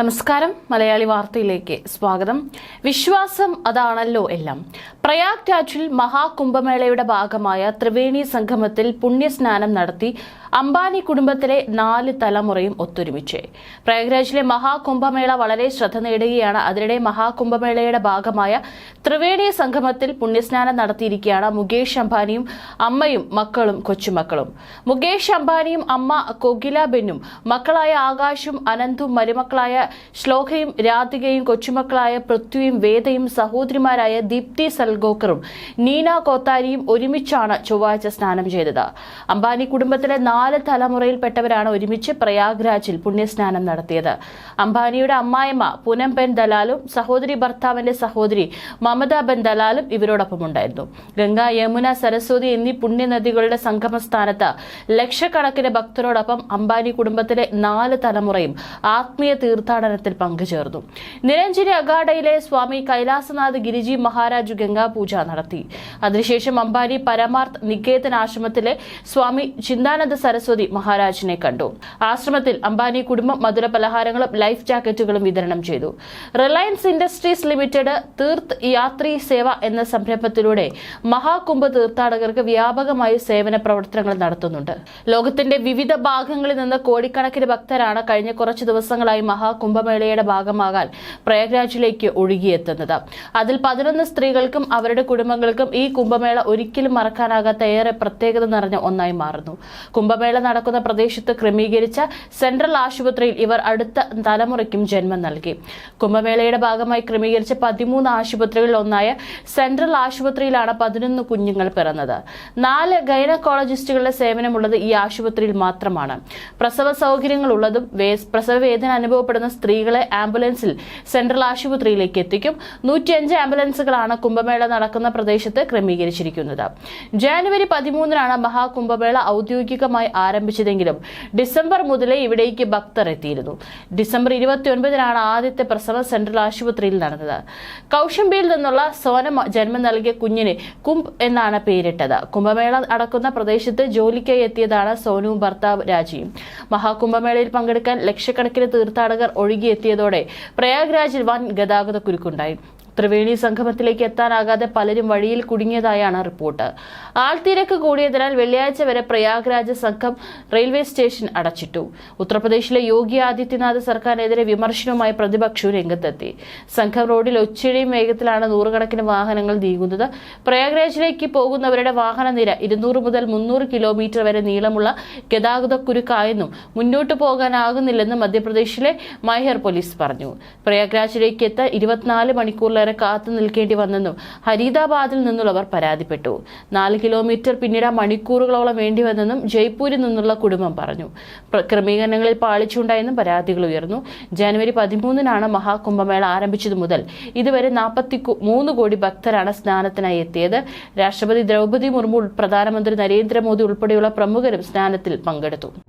നമസ്കാരം. മലയാളി വാർത്തയിലേക്ക് സ്വാഗതം. വിശ്വാസം അതാണല്ലോ എല്ലാം. പ്രയാഗ് രാജിൽ മഹാകുംഭമേളയുടെ ഭാഗമായ ത്രിവേണി സംഗമത്തിൽ പുണ്യസ്നാനം നടത്തി അംബാനി കുടുംബത്തിലെ നാല് തലമുറയും ഒത്തൊരുമിച്ച്. പ്രയാഗ്രാജിലെ മഹാകുംഭമേള വളരെ ശ്രദ്ധ നേടുകയാണ്. അതിനിടെ മഹാകുംഭമേളയുടെ ഭാഗമായ ത്രിവേണി സംഗമത്തിൽ പുണ്യസ്നാനം നടത്തിയിരിക്കുകയാണ് മുകേഷ് അംബാനിയും അമ്മയും മക്കളും കൊച്ചുമക്കളും. മുകേഷ് അംബാനിയും അമ്മ കൊഗില ബെന്നും മക്കളായ ആകാശും അനന്തും മരുമക്കളായ ശ്ലോകയും രാധികയും കൊച്ചുമക്കളായ പൃഥ്വിയും വേദയും സഹോദരിമാരായ ദീപ്തി സൽഗോക്കറും നീന കോത്താരിയും ഒരുമിച്ചാണ് ചൊവ്വാഴ്ച സ്നാനം ചെയ്തത്. അംബാനി കുടുംബത്തിലെ നാല് തലമുറയിൽപ്പെട്ടവരാണ് ഒരുമിച്ച് പ്രയാഗ്രാജിൽ പുണ്യസ്നാനം നടത്തിയത്. അംബാനിയുടെ അമ്മായിമ്മ പൂനം ബെൻ ദലാലും സഹോദരി ഭർത്താവിന്റെ സഹോദരി മമത ബെൻ ദലാലും ഇവരോടൊപ്പം ഉണ്ടായിരുന്നു ഗംഗ യമുന സരസ്വതി എന്നീ പുണ്യനദികളുടെ സംഗമസ്ഥാനത്ത് ലക്ഷക്കണക്കിന് ഭക്തരോടൊപ്പം അംബാനി കുടുംബത്തിലെ നാല് തലമുറയും ആത്മീയ തീർത്ഥാടനത്തിൽ പങ്കുചേർന്നു. നിരഞ്ജനി അഗാഡയിലെ സ്വാമി കൈലാസനാഥ് ഗിരിജി മഹാരാജ് ഗംഗാപൂജ നടത്തി. അതിനുശേഷം അമ്പാരി പരമാർത്ഥ് നികേതൻ ആശ്രമത്തിലെ സ്വാമി ചിന്താനന്ദ സരസ്വതി മഹാരാജിനെ കണ്ടു. ആശ്രമത്തിൽ അംബാനി കുടുംബം മധുര പലഹാരങ്ങളും ലൈഫ് ജാക്കറ്റുകളും വിതരണം ചെയ്തു. റിലയൻസ് ഇൻഡസ്ട്രീസ് ലിമിറ്റഡ് തീർത്ത് യാത്രി സേവ എന്ന സംരംഭത്തിലൂടെ മഹാകുംഭ തീർത്ഥാടകർക്ക് വ്യാപകമായി സേവന പ്രവർത്തനങ്ങൾ നടത്തുന്നുണ്ട്. ലോകത്തിന്റെ വിവിധ ഭാഗങ്ങളിൽ നിന്ന് കോടിക്കണക്കിന് ഭക്തരാണ് കഴിഞ്ഞ കുറച്ച് ദിവസങ്ങളായി മഹാകുംഭമേളയുടെ ഭാഗമാകാൻ പ്രയാഗ്രാജിലേക്ക് ഒഴുകിയെത്തുന്നത്. അതിൽ പതിനൊന്ന് സ്ത്രീകൾക്കും അവരുടെ കുടുംബങ്ങൾക്കും ഈ കുംഭമേള ഒരിക്കലും മറക്കാനാകാത്ത ഏറെ പ്രത്യേകത നിറഞ്ഞ ഒന്നായി മാറുന്നു. കുംഭമേള നടക്കുന്ന പ്രദേശത്ത് ക്രമീകരിച്ച സെൻട്രൽ ആശുപത്രിയിൽ ഇവർ അടുത്ത തലമുറയ്ക്കും ജന്മം നൽകി. കുംഭമേളയുടെ ഭാഗമായി ക്രമീകരിച്ച പതിമൂന്ന് ആശുപത്രികളിൽ ഒന്നായ സെൻട്രൽ ആശുപത്രിയിലാണ് പതിനൊന്ന് കുഞ്ഞുങ്ങൾ പിറന്നത്. നാല് ഗൈനക്കോളജിസ്റ്റുകളുടെ സേവനമുള്ളത് ഈ ആശുപത്രിയിൽ മാത്രമാണ്. പ്രസവ സൗകര്യങ്ങളുള്ളതും ഉള്ളതും പ്രസവവേദന അനുഭവപ്പെടുന്ന സ്ത്രീകളെ ആംബുലൻസിൽ സെൻട്രൽ ആശുപത്രിയിലേക്ക് എത്തിക്കും. നൂറ്റിയഞ്ച് ആംബുലൻസുകളാണ് കുംഭമേള നടക്കുന്ന പ്രദേശത്ത് ക്രമീകരിച്ചിരിക്കുന്നത്. ജാനുവരി പതിമൂന്നിനാണ് മഹാകുംഭമേള ഔദ്യോഗികമായി ആരംഭിച്ചതെങ്കിലും ഡിസംബർ മുതലേ ഇവിടേക്ക് ഭക്തർ എത്തിയിരുന്നു. ഡിസംബർ ഇരുപത്തിയൊൻപതിനാണ് ആദ്യത്തെ പ്രസവം സെൻട്രൽ ആശുപത്രിയിൽ നടന്നത്. കൗശംബിയിൽ നിന്നുള്ള സോന ജന്മം നൽകിയ കുഞ്ഞിന് കുംഭ് എന്നാണ് പേരിട്ടത്. കുംഭമേള നടക്കുന്ന പ്രദേശത്ത് ജോലിക്കായി എത്തിയതാണ് സോനുവും ഭർത്താവ് രാജിയും. മഹാകുംഭമേളയിൽ പങ്കെടുക്കാൻ ലക്ഷക്കണക്കിന് തീർത്ഥാടകർ ഒഴുകിയെത്തിയതോടെ പ്രയാഗ്രാജിൽ വൻ ഗതാഗത കുരുക്കുണ്ടായി ത്രിവേണി സംഗമത്തിലേക്ക് എത്താനാകാതെ പലരും വഴിയിൽ കുടുങ്ങിയതായാണ് റിപ്പോർട്ട്. ആൾത്തിരക്ക് കൂടിയതിനാൽ വെള്ളിയാഴ്ച വരെ പ്രയാഗ്രാജ് സംഘം റെയിൽവേ സ്റ്റേഷൻ അടച്ചിട്ടു. ഉത്തർപ്രദേശിലെ യോഗി ആദിത്യനാഥ് സർക്കാരിനെതിരെ വിമർശനവുമായി പ്രതിപക്ഷവും രംഗത്തെത്തി. സംഘം റോഡിൽ ഒച്ചയുടെയും വേഗത്തിലാണ് നൂറുകണക്കിന് വാഹനങ്ങൾ നീങ്ങുന്നത്. പ്രയാഗ്രാജിലേക്ക് പോകുന്നവരുടെ വാഹന നിര ഇരുന്നൂറ് മുതൽ മുന്നൂറ് കിലോമീറ്റർ വരെ നീളമുള്ള ഗതാഗത കുരുക്കായെന്നും മുന്നോട്ട് പോകാനാകുന്നില്ലെന്നും മധ്യപ്രദേശിലെ മൈഹർ പോലീസ് പറഞ്ഞു. പ്രയാഗ്രാജിലേക്ക് എത്താൻ ഇരുപത്തിനാല് മണിക്കൂറിലേറെ കാത്തു നിൽക്കേണ്ടി വന്നെന്നും ഹരീദാബാദിൽ നിന്നുള്ളവർ പരാതിപ്പെട്ടു. നാല് കിലോമീറ്റർ പിന്നീട് മണിക്കൂറുകളോളം വേണ്ടി വന്നെന്നും ജയ്പൂരിൽ നിന്നുള്ള കുടുംബം പറഞ്ഞു. ക്രമീകരണങ്ങളിൽ പാളിച്ചുണ്ടായെന്നും പരാതികൾ ഉയർന്നു. ജനുവരി പതിമൂന്നിനാണ് മഹാകുംഭമേള ആരംഭിച്ചത് മുതൽ ഇതുവരെ നാൽപ്പത്തി മൂന്ന് കോടി ഭക്തരാണ് സ്നാനത്തിനായി എത്തിയത്. രാഷ്ട്രപതി ദ്രൗപദി മുർമു പ്രധാനമന്ത്രി നരേന്ദ്രമോദി ഉൾപ്പെടെയുള്ള പ്രമുഖരും സ്നാനത്തിൽ പങ്കെടുത്തു.